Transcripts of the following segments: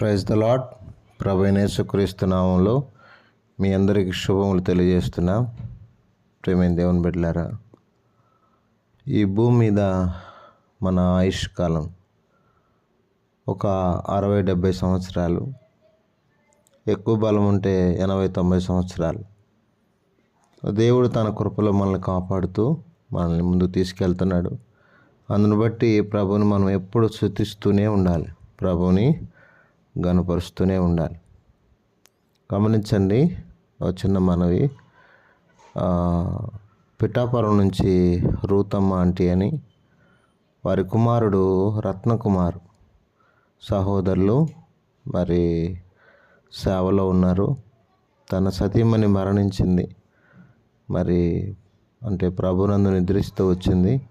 Praise the lord ప్రభైనేసుక్రీస్తు నామంలో మీ అందరికీ శుభములు తెలియజేస్తున్నా. ప్రేమైన దేవుని బిడ్డలారా ఈ భూమి మీద మన ఆయుష్ కాలం ఒక అరవై డెబ్భై సంవత్సరాలు ఎక్కువ బలం ఉంటే ఎనభై తొంభై సంవత్సరాలు. దేవుడు తన కృపలో మనల్ని కాపాడుతూ మనల్ని ముందు తీసుకెళ్తున్నాడు. అందును బట్టి ప్రభుని మనం ఎప్పుడు శృతిస్తూనే ఉండాలి. ప్రభుని గనపరుస్తూనే ఉండాలి. గమనించండి ఒక చిన్న మనవి. పిఠాపురం నుంచి రూతమ్మ ఆంటీ అని వారి కుమారుడు రత్నకుమార్ సహోదరులు మరి సేవలో ఉన్నారు. తన సతీమణి మరణించింది. మరి అంటే ప్రభునందు నిద్రిస్తూ వచ్చింది.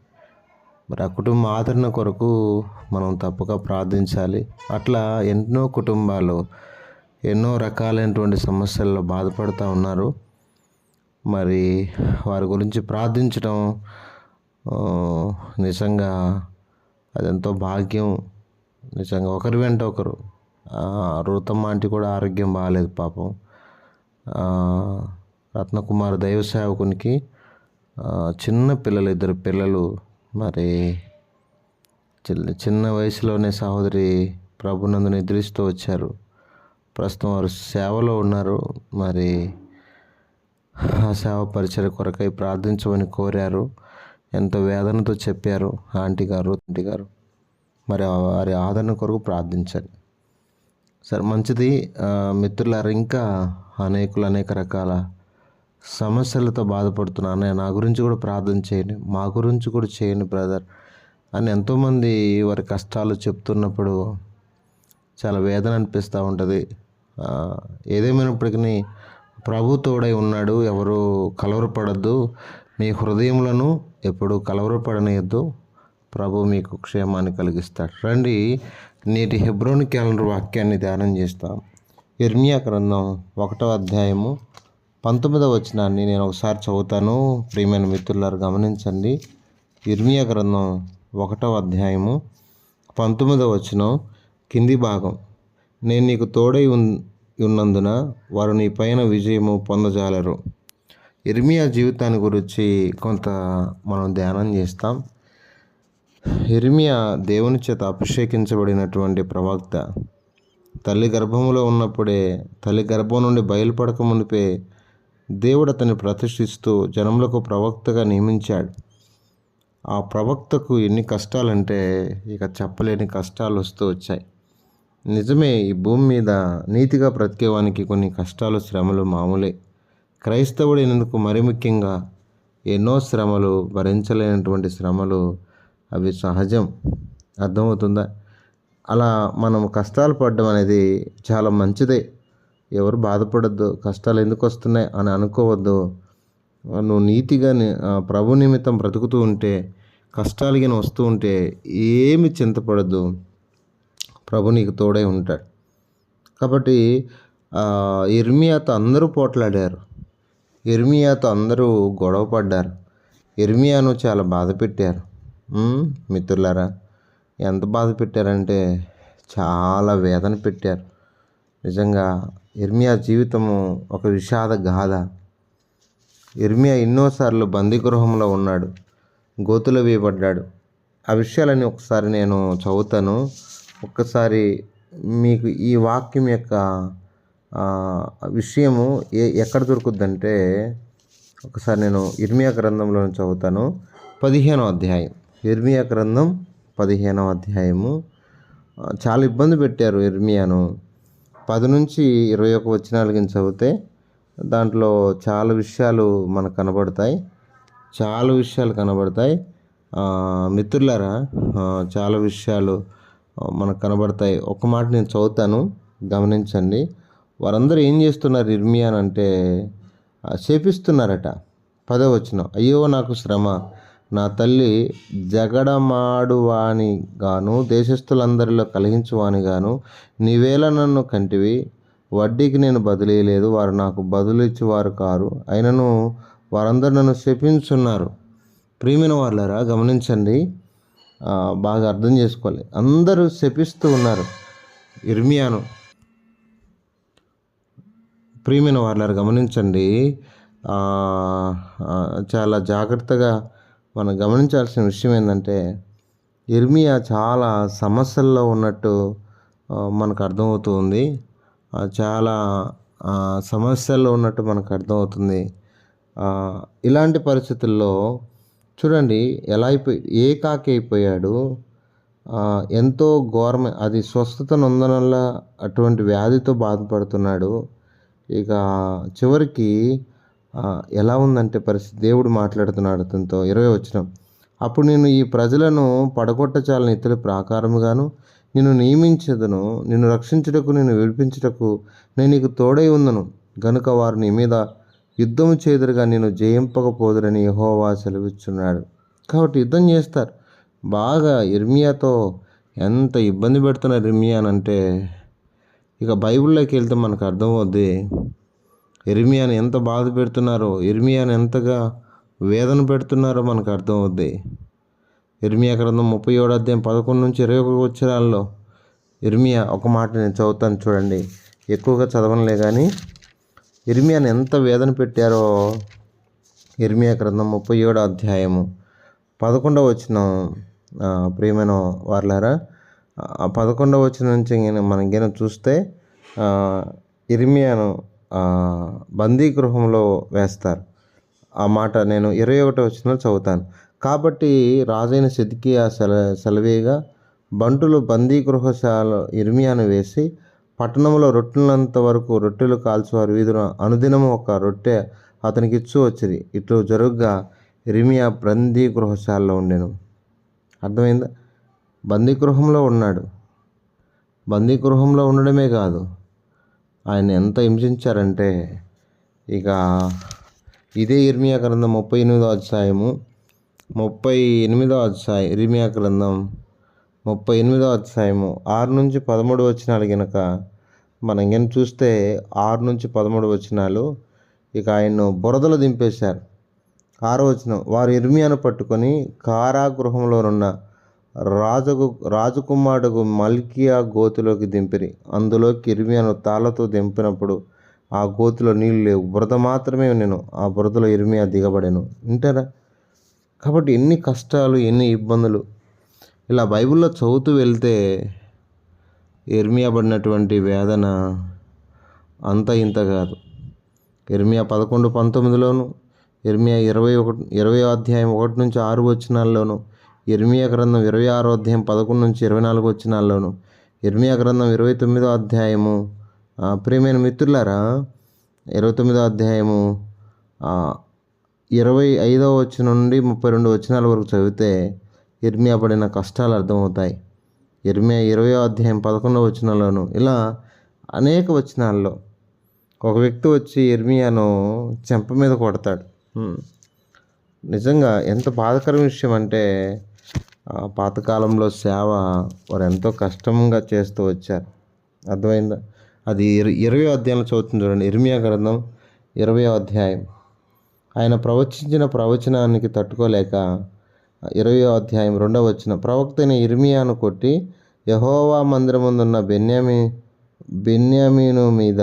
మరి ఆ కుటుంబ ఆదరణ కొరకు మనం తప్పక ప్రార్థించాలి. అట్లా ఎన్నో కుటుంబాలు ఎన్నో రకాలైనటువంటి సమస్యల్లో బాధపడుతూ ఉన్నారు. మరి వారి గురించి ప్రార్థించడం నిజంగా అదెంతో భాగ్యం. నిజంగా ఒకరి వెంట ఒకరు. ఆ, రూతమ్మ ఆంటీ కూడా ఆరోగ్యం బాగాలేదు పాపం. రత్నకుమార్ దైవ సేవకునికి చిన్న పిల్లలు ఇద్దరు పిల్లలు మరి చిన్న చిన్న వయసులోనే సహోదరి ప్రభునందు నిద్రిస్తూ వచ్చారు. ప్రస్తుతం వారు సేవలో ఉన్నారు. మరి ఆ సేవ పరిచయ కొరకై ప్రార్థించమని కోరారు. ఎంతో వేదనతో చెప్పారు ఆంటీ గారు ఆంటీ గారు. మరి వారి ఆదరణ కొరకు ప్రార్థించండి. సరే మంచిది. మిత్రులారు ఇంకా అనేకులు అనేక రకాల సమస్యలతో బాధపడుతున్నాను నా గురించి కూడా ప్రార్థన చేయండి మా గురించి కూడా చేయండి బ్రదర్ అని ఎంతోమంది వారి కష్టాలు చెప్తున్నప్పుడు చాలా వేదన అనిపిస్తూ ఉంటుంది. ఏదేమైనప్పటికీ ప్రభు తోడై ఉన్నాడు ఎవరు కలవరపడద్దు మీ హృదయములను ఎప్పుడు కలవరపడనియద్దు ప్రభు మీకు క్షేమాన్ని కలిగిస్తాడు. రండి నేటి హెబ్రోని క్యాలెండర్ వాక్యాన్ని ధ్యానం చేస్తాం. ఇర్మియా గ్రంథం ఒకటో అధ్యాయము పంతొమ్మిదవ వచనాన్ని నేను ఒకసారి చదువుతాను. ప్రియమైన మిత్రులారు గమనించండి. ఇర్మియా గ్రంథం ఒకటవ అధ్యాయము పంతొమ్మిదవ వచనం కింది భాగం. నేను నీకు తోడై ఉన్ ఉన్నందున వారు నీ పైన విజయము పొందజాలరు. ఇర్మియా జీవితాన్ని గురించి కొంత మనం ధ్యానం చేస్తాం. ఇర్మియా దేవుని చేత అభిషేకించబడినటువంటి ప్రవక్త. తల్లి గర్భములో ఉన్నప్పుడే తల్లి గర్భం నుండి బయలుపడక మునిపే దేవుడు అతన్ని ప్రతిష్ఠిస్తూ జనములకు ప్రవక్తగా నియమించాడు. ఆ ప్రవక్తకు ఎన్ని కష్టాలంటే ఇక చెప్పలేని కష్టాలు వస్తూ వచ్చాయి. నిజమే ఈ భూమి మీద నీతిగా బ్రతికేవానికి కొన్ని కష్టాలు శ్రమలు మామూలే. క్రైస్తవుడైనందుకు మరి ముఖ్యంగా ఎన్నో శ్రమలు భరించలేనటువంటి శ్రమలు అవి సహజం. అర్థమవుతుందా? అలా మనం కష్టాలు పడడం అనేది చాలా మంచిదే. ఎవరు బాధపడద్దు కష్టాలు ఎందుకు వస్తున్నాయి అని అనుకోవద్దు. నువ్వు నీతిగా ప్రభు నిమిత్తం బ్రతుకుతూ ఉంటే కష్టాలు కానీ వస్తూ ఉంటే ఏమి చింతపడద్దు. ప్రభు నీకు తోడై ఉంటాడు. కాబట్టి ఇర్మియాతో అందరూ పోట్లాడారు. ఇర్మియాతో అందరూ గొడవ పడ్డారు. ఇర్మియాను చాలా బాధ పెట్టారు. మిత్రులారా ఎంత బాధ పెట్టారంటే చాలా వేదన పెట్టారు. నిజంగా ఇర్మియా జీవితము ఒక విషాద గాథ. ఇర్మియా ఎన్నోసార్లు బందీగృహంలో ఉన్నాడు గోతులో వేయబడ్డాడు. ఆ విషయాలని ఒకసారి నేను చదువుతాను. ఒక్కసారి మీకు ఈ వాక్యం యొక్క విషయము ఏ ఎక్కడ దొరుకుద్దంటే ఒకసారి నేను ఇర్మియా గ్రంథంలో చదువుతాను. పదిహేనో అధ్యాయం. ఇర్మియా గ్రంథం పదిహేనవ అధ్యాయము. చాలా ఇబ్బంది పెట్టారు ఇర్మియాను పది నుంచి ఇరవై ఒక వచనాల చదివితే దాంట్లో చాలా విషయాలు మనకు కనబడతాయి. చాలా విషయాలు కనబడతాయి. మిత్రులారా చాలా విషయాలు మనకు కనబడతాయి. ఒక మాట నేను చదువుతాను గమనించండి. వారందరూ ఏం చేస్తున్నారు ఇర్మియాన్ అంటే ఆ, శపిస్తున్నారట. పదవచనం అయ్యో నాకు శ్రమ నా తల్లి జగడమాడువాని గాను దేశస్థులందరిలో కలిగించువాని గాను నీవేళ నన్ను కంటివి వడ్డీకి నేను బదిలీయలేదు వారు నాకు బదులు ఇచ్చేవారు కారు అయినను వారందరూ నన్ను శపించున్నారు. ప్రియమైన వాళ్ళరా గమనించండి బాగా అర్థం చేసుకోవాలి. అందరూ శపిస్తూ ఉన్నారు. ఇర్మియాను. ప్రియమైన వాళ్ళారు గమనించండి చాలా జాగ్రత్తగా మనం గమనించాల్సిన విషయం ఏంటంటే ఇర్మియా చాలా సమస్యల్లో ఉన్నట్టు మనకు అర్థమవుతుంది చాలా సమస్యల్లో ఉన్నట్టు మనకు అర్థమవుతుంది. ఇలాంటి పరిస్థితుల్లో చూడండి ఎలా అయిపోయి ఏకాకి అయిపోయాడు ఎంతో ఘోరమ అది స్వస్థత నొందనల్ల అటువంటి వ్యాధితో బాధపడుతున్నాడు. ఇక చివరికి ఎలా ఉందంటే పరిస్థితి. దేవుడు మాట్లాడుతున్నాడు అతనితో ఇరవై వచ్చిన అప్పుడు నేను ఈ ప్రజలను పడగొట్టచాలని ఇతరుల ప్రాకారముగాను నిన్ను నియమించదును నిన్ను రక్షించుటకు నిన్ను విడిపించుటకు నేను నీకు తోడై ఉందను గనుక వారు నీ మీద యుద్ధము చేదురుగా నేను జయింపకపోదురని యహోవా సెలవిస్తున్నాడు కాబట్టి యుద్ధం చేస్తారు. బాగా ఇర్మియాతో ఎంత ఇబ్బంది పెడుతున్నారు ఇర్మియానంటే ఇక బైబిల్లోకి వెళ్తే మనకు అర్థమవుద్ది ఇర్మియాని ఎంత బాధ పెడుతున్నారో ఇర్మియాని ఎంతగా వేదన పెడుతున్నారో మనకు అర్థమవుద్ది. ఇర్మియా గ్రంథం ముప్పై ఏడు అధ్యాయం పదకొండు నుంచి ఇరవై ఒక వచ్చరాల్లో ఇర్మియా ఒక మాట నేను చదువుతాను చూడండి. ఎక్కువగా చదవనులే కానీ ఇర్మియాని ఎంత వేదన పెట్టారో ఇర్మియా గ్రంథం ముప్పై ఏడో అధ్యాయము పదకొండవ వచ్చిన ప్రియమైన వార్లారా ఆ పదకొండవ వచ్చిన నుంచి మనం గిన చూస్తే ఇర్మియాను బందీ గృహంలో వేస్తారు. ఆ మాట నేను ఇరవై ఒకటో వచ్చిన చదువుతాను. కాబట్టి రాజైన సిద్కియా సెల సెలవేగా బంటులు బందీ గృహశాల ఇర్మియాను వేసి పట్టణంలో రొట్టెలంత వరకు రొట్టెలు కాల్చేవారు. వీధున అనుదినము ఒక రొట్టె అతనికి ఇచ్చు వచ్చింది ఇట్లు జరుగుగా ఇర్మియా బందీ గృహశాలలో ఉండెను. అర్థమైందా? బందీ గృహంలో ఉన్నాడు. బందీ గృహంలో ఉండడమే కాదు ఆయన ఎంత హింసించారంటే ఇక ఇదే ఇర్మియా గ్రంథం ముప్పై ఎనిమిదో అధ్యాయము ముప్పై ఎనిమిదో అధ్యాయం ఇర్మియా గ్రంథం ముప్పై ఎనిమిదో అధ్యాయము ఆరు నుంచి పదమూడు వచనాలు గనక మనం గన చూస్తే ఆరు నుంచి పదమూడు వచనాలు ఇక ఆయన్ను బురదలో దింపేశారు. ఆరో వచనం వారు ఇర్మియాను పట్టుకొని కారాగృహంలోనున్న రాజుకు రాజకుమారుడుకు మల్కియా గోతిలోకి దింపిరి. అందులోకి ఇర్మియాను తాళ్ళతో దింపినప్పుడు ఆ గోతిలో నీళ్ళు లేవు. బురద మాత్రమే నేను ఆ బురదలో ఇర్మియా దిగబడాను. వింటారా? కాబట్టి ఎన్ని కష్టాలు ఎన్ని ఇబ్బందులు. ఇలా బైబిల్లో చదువుతూ వెళ్తే ఇర్మియా పడినటువంటి వేదన అంత ఇంత కాదు. ఇర్మియా పదకొండు పంతొమ్మిదిలోను ఇర్మియా ఇరవై ఒకటి ఇరవై అధ్యాయం ఒకటి నుంచి ఆరు వచ్చినాల్లోనూ ఇర్మియా గ్రంథం ఇరవై ఆరో అధ్యాయం పదకొండు నుంచి ఇరవై నాలుగు వచ్చినాల్లోను ఇర్మియా గ్రంథం ఇరవై తొమ్మిదో అధ్యాయము. ప్రియమైన మిత్రులారా ఇరవై తొమ్మిదో అధ్యాయము ఇరవై ఐదవ వచ్చిన నుండి ముప్పై రెండు వచనాల వరకు చదివితే ఇర్మియా పడిన కష్టాలు అర్థమవుతాయి. ఇర్మియా ఇరవై అధ్యాయం పదకొండవ వచనంలోను ఇలా అనేక వచనాల్లో ఒక వ్యక్తి వచ్చి ఇర్మియాను చెంప మీద కొడతాడు. నిజంగా ఎంత బాధకర విషయం అంటే పాతకాలంలో సేవ వారు ఎంతో కష్టంగా చేస్తూ వచ్చారు. అర్థమైందా? అది ఇర ఇరవై అధ్యాయంలో చదువుతుంది చూడండి. ఇర్మియా గ్రంథం ఇరవై అధ్యాయం. ఆయన ప్రవచించిన ప్రవచనానికి తట్టుకోలేక ఇరవై అధ్యాయం రెండవ వచ్చిన ప్రవక్త అయిన ఇర్మియాను కొట్టి యహోవా మందిరముందున్న బెన్యామి బెన్యామీను మీద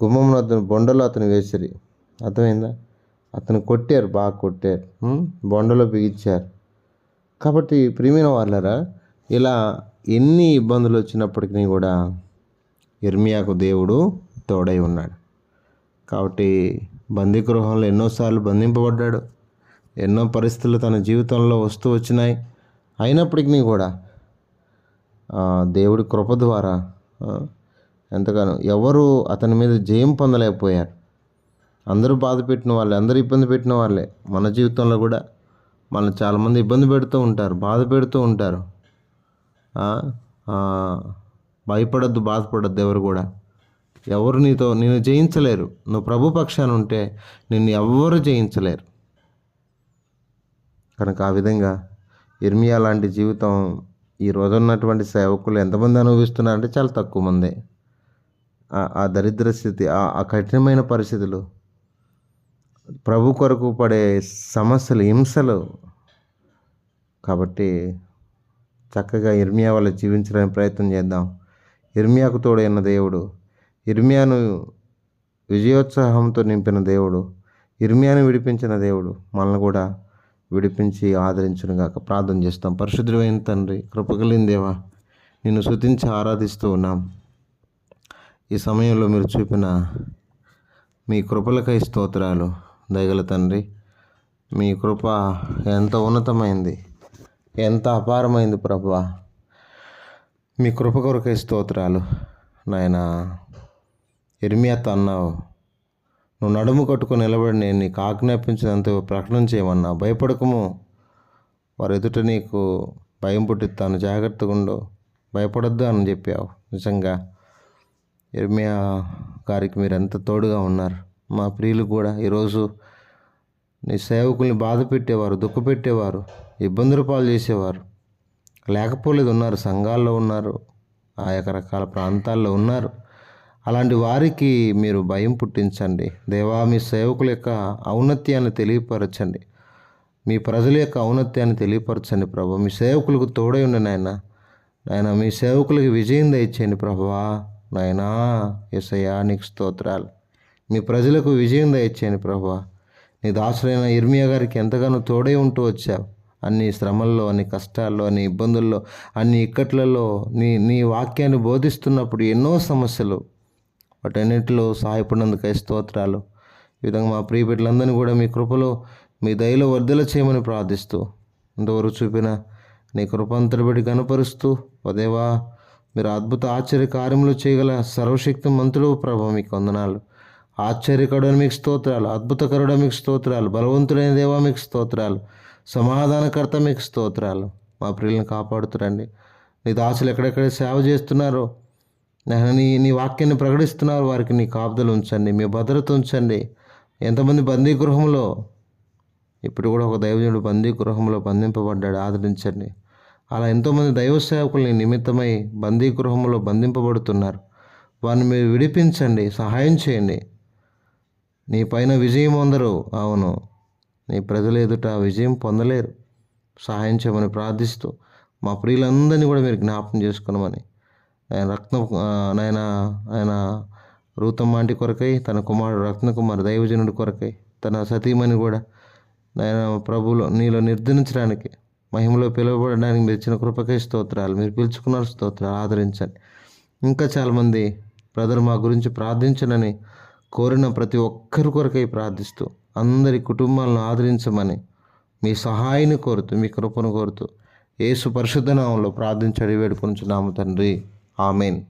గుమ్మమున అతను బొండలో అతను వేసిరి. అర్థమైందా? అతను కొట్టారు బాగా కొట్టారు. బొండలో బిగించారు. కాబట్టి ప్రియమైన వాళ్ళరా ఇలా ఎన్ని ఇబ్బందులు వచ్చినప్పటికీ కూడా ఇర్మియాకు దేవుడు తోడై ఉన్నాడు. కాబట్టి బందీగృహంలో ఎన్నోసార్లు బంధింపబడ్డాడు. ఎన్నో పరిస్థితులు తన జీవితంలో వస్తూ వచ్చినాయి. అయినప్పటికీ కూడా దేవుడి కృప ద్వారా ఎంతగానో ఎవరు అతని మీద జయం పొందలేకపోయారు. అందరూ బాధ పెట్టిన వాళ్ళే అందరూ ఇబ్బంది పెట్టిన వాళ్ళే మన జీవితంలో కూడా. మనల్ని చాలామంది ఇబ్బంది పెడుతూ ఉంటారు బాధ పెడుతూ ఉంటారు. భయపడద్దు బాధపడద్దు ఎవరు కూడా. ఎవరు నీతో నేను జయించలేరు. నువ్వు ప్రభు పక్షాన ఉంటే నిన్ను ఎవ్వరు జయించలేరు. కనుక ఆ విధంగా ఇర్మియా లాంటి జీవితం ఈ రోజు ఉన్నటువంటి సేవకులు ఎంతమంది అనుభవిస్తున్నారంటే చాలా తక్కువ మంది. ఆ- ఆ దరిద్ర స్థితి ఆ ఆ కఠినమైన పరిస్థితులు ప్రభు కొరకు పడే సమస్యలు హింసలు. కాబట్టి చక్కగా ఇర్మియా వాళ్ళు జీవించడానికి ప్రయత్నం చేద్దాం. ఇర్మియాకు తోడైన దేవుడు ఇర్మియాను విజయోత్సాహంతో నింపిన దేవుడు ఇర్మియాను విడిపించిన దేవుడు మనల్ని కూడా విడిపించి ఆదరించను గాక. ప్రార్థన చేస్తాం. పరిశుద్ధమైన తండ్రి కృపగలిగిన దేవా నిన్ను శృతించి ఆరాధిస్తూ ఉన్నాం. ఈ సమయంలో మీరు చూపిన మీ కృపలకై స్తోత్రాలు. దయగల తండ్రి మీ కృప ఎంత ఉన్నతమైంది ఎంత అపారమైంది ప్రభా. మీ కృప కొరకే స్తోత్రాలు. నాయన ఇర్మియాతో అన్నావు నువ్వు నడుము కట్టుకుని నిలబడి నేను నీకు ఆజ్ఞాపించినంత ప్రకటన చేయమన్నా భయపడకము. వారు ఎదుట నీకు భయం పుట్టిస్తాను. జాగ్రత్తగా ఉండు. భయపడొద్దు అని చెప్పావు. నిజంగా ఎర్మియా గారికి మీరు ఎంత తోడుగా ఉన్నారు. మా ప్రియులు కూడా ఈరోజు నీ సేవకుల్ని బాధ పెట్టేవారు దుఃఖ పెట్టేవారు ఇబ్బందులు పాలు చేసేవారు. లేకపోలేదు ఉన్నారు సంఘాల్లో ఉన్నారు ఆయా రకాల ప్రాంతాల్లో ఉన్నారు. అలాంటి వారికి మీరు భయం పుట్టించండి. దేవా మీ సేవకుల యొక్క ఔన్నత్యాన్ని తెలియపరచండి. మీ ప్రజల యొక్క ఔన్నత్యాన్ని తెలియపరచండి ప్రభు. మీ సేవకులకు తోడై ఉండండి నాయన. నాయన మీ సేవకులకి విజయం దయచేయండి ప్రభువా నాయనా ఎసయ్యా నీకు స్తోత్రాలు. మీ ప్రజలకు విజయం దయచేయండి ప్రభా. నీ దాసులైన ఇర్మియా గారికి ఎంతగానో తోడై ఉంటూ వచ్చావు. అన్ని శ్రమల్లో అన్ని కష్టాల్లో అన్ని ఇబ్బందుల్లో అన్ని ఇక్కట్లలో నీ నీ వాక్యాన్ని బోధిస్తున్నప్పుడు ఎన్నో సమస్యలు. వాటన్నిటిలో సహాయపడినందుకై స్తోత్రాలు. ఈ విధంగా మా ప్రియ బిడ్డలందరినీ కూడా మీ కృపలో మీ దయలో వర్ధల చేయమని ప్రార్థిస్తూ ఇంతవరకు చూపిన నీ కృపాంతరబడి కనపరుస్తూ ఉదేవా మీరు అద్భుత ఆశ్చర్య కార్యములు చేయగల సర్వశక్తి మంత్రులు ప్రభు మీకు వందనాలు. ఆశ్చర్యకరుడు మీకు స్తోత్రాలు అద్భుతకరుడ మీకు స్తోత్రాలు బలవంతుడైన దేవా మీకు స్తోత్రాలు సమాధానకర్త మీకు స్తోత్రాలు. మా ప్రియులను కాపాడుతురండి. నీ దాసులు ఎక్కడెక్కడ సేవ చేస్తున్నారో నీ నీ వాక్యాన్ని ప్రకటిస్తున్నారు వారికి నీ కాపుదలు ఉంచండి మీ భద్రత ఉంచండి. ఎంతమంది బందీ గృహంలో ఇప్పుడు కూడా ఒక దైవజనుడు బందీ గృహంలో బంధింపబడ్డాడు ఆదరించండి. అలా ఎంతోమంది దైవ సేవకుల్ని నిమిత్తమై బందీ గృహంలో బంధింపబడుతున్నారు. వారిని మీరు విడిపించండి సహాయం చేయండి. నీ పైన విజయం పొందరు అవును. నీ ప్రజలు ఎదుట విజయం పొందలేరు. సహాయం చేయమని ప్రార్థిస్తూ మా ప్రియులందరినీ కూడా మీరు జ్ఞాపకం చేసుకున్నామని ఆయన రత్న ఆయన ఆయన రూతమ్మాంటి కొరకై తన కుమారుడు రత్నకుమార్ దైవజనుడి కొరకై తన సతీమణి కూడా నాయన ప్రభులో నీలో నిర్ధరించడానికి మహిమలో పిలువబడడానికి మీరు ఇచ్చిన కృపకై స్తోత్రాలు. మీరు పిలుచుకున్నారు స్తోత్రాలు. ఆదరించండి. ఇంకా చాలామంది బ్రదర్ మా గురించి ప్రార్థించనని కోరిన ప్రతి ఒక్కరి కొరకై ప్రార్థిస్తూ అందరి కుటుంబాలను ఆదరించమని మీ సహాయాన్ని కోరుతూ మీ కృపను కోరుతూ ఏసు పరిశుద్ధ నామంలో ప్రార్థించడి వేడుకొంచున్నాము తండ్రి. ఆమెన్.